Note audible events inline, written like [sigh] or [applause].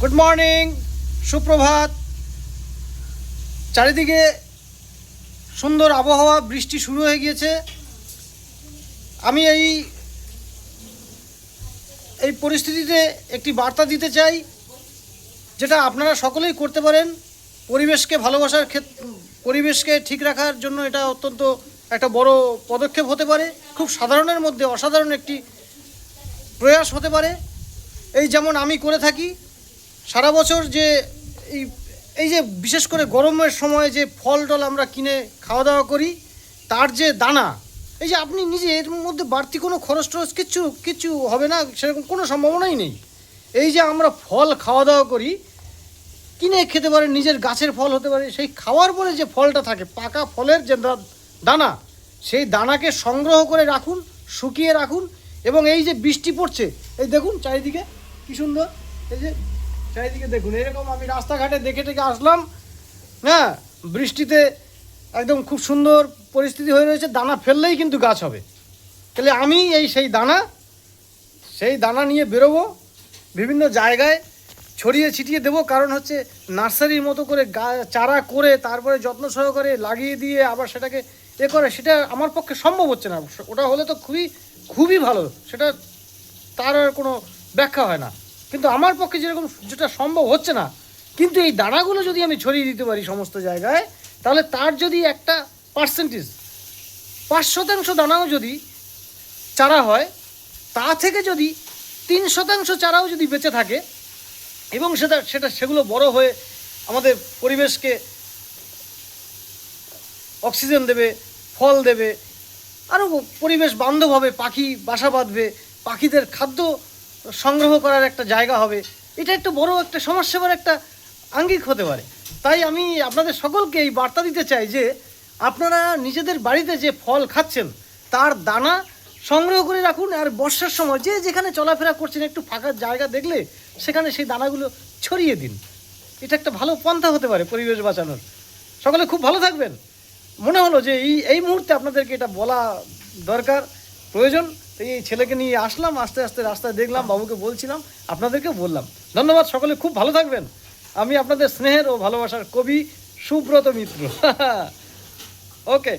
Good morning সুপ্রভাত। চারিদিকে সুন্দর আবহাওয়া, বৃষ্টি শুরু হয়ে গিয়েছে। আমি এই এই পরিস্থিতিতে একটি বার্তা দিতে চাই, যেটা আপনারা সকলেই করতে পারেন। পরিবেশকে ভালোবাসার ক্ষেত্রে পরিবেশকে ঠিক রাখার জন্য এটা অত্যন্ত একটা বড় পদক্ষেপ হতে পারে। খুব সাধারণের মধ্যে অসাধারণ একটি প্রয়াস হতে পারে। এই যেমন আমি করে থাকি সারা বছর যে এই এই যে বিশেষ করে গরমের সময় যে ফল টল আমরা কিনে খাওয়া দাওয়া করি, তার যে দানা, এই যে আপনি নিজে এর মধ্যে বাড়তি কোনো খরচ টরচ কিচ্ছু কিচ্ছু হবে না, সেরকম কোনো সম্ভাবনাই নেই। এই যে আমরা ফল খাওয়া দাওয়া করি, কিনে খেতে পারে, নিজের গাছের ফল হতে পারে, সেই খাওয়ার পরে যে ফলটা থাকে, পাকা ফলের যে দানা, সেই দানাকে সংগ্রহ করে রাখুন, শুকিয়ে রাখুন, এবং এই যে বৃষ্টি পড়ছে, এই দেখুন চারিদিকে কি সুন্দর, এই যে চারিদিকে দেখুন, এরকম আমি রাস্তাঘাটে দেখে টেকে আসলাম হ্যাঁ বৃষ্টিতে একদম খুব সুন্দর পরিস্থিতি হয়ে রয়েছে, দানা ফেললেই কিন্তু গাছ হবে। তাহলে আমি এই সেই দানা সেই দানা নিয়ে বেরোবো, বিভিন্ন জায়গায় ছড়িয়ে ছিটিয়ে দেবো, কারণ হচ্ছে নার্সারির মতো করে চারা করে তারপরে যত্ন সহকারে লাগিয়ে দিয়ে আবার সেটাকে এ করে, সেটা আমার পক্ষে সম্ভব হচ্ছে না। ওটা হলে তো খুবই খুবই ভালো, সেটা তার কোনো ব্যাখ্যা হয় না। কিন্তু আমার পক্ষে যেরকম যেটা সম্ভব হচ্ছে না, কিন্তু এই দানাগুলো যদি আমি ছড়িয়ে দিতে পারি সমস্ত জায়গায়, তাহলে তার যদি একটা পার্সেন্টেজ পাঁচ শতাংশ দানাও যদি চারা হয়, তা থেকে যদি তিন শতাংশ চারাও যদি বেঁচে থাকে, এবং সেটা সেটা, সেগুলো বড় হয়ে আমাদের পরিবেশকে অক্সিজেন দেবে, ফল দেবে, আরও পরিবেশ বান্ধব হবে, পাখি বাসা বাঁধবে, পাখিদের খাদ্য সংগ্রহ করার একটা জায়গা হবে। এটা একটা বড় একটা সমাজসেবার একটা আঙ্গিক হতে পারে। তাই আমি আপনাদের সকলকে এই বার্তা দিতে চাই যে, আপনারা নিজেদের বাড়িতে যে ফল খাচ্ছেন, তার দানা সংগ্রহ করে রাখুন আর বর্ষার সময় যে যেখানে চলাফেরা করছেন, একটু ফাঁকা জায়গা দেখলে সেখানে সেই দানাগুলো ছড়িয়ে দিন। এটা একটা ভালো পন্থা হতে পারে পরিবেশ বাঁচানোর। সকলে খুব ভালো থাকবেন। মনে হলো যে এই এই মুহূর্তে আপনাদেরকে এটা বলা দরকার, প্রয়োজন। এই ছেলেকে নিয়ে আসলাম, আস্তে আস্তে রাস্তায় দেখলাম, বাবুকে বলছিলাম, আপনাদেরকে বললাম। ধন্যবাদ সকলে, খুব ভালো থাকবেন। আমি আপনাদের স্নেহের ও ভালোবাসার কবি সুব্রত মিত্র। [laughs] ওকে।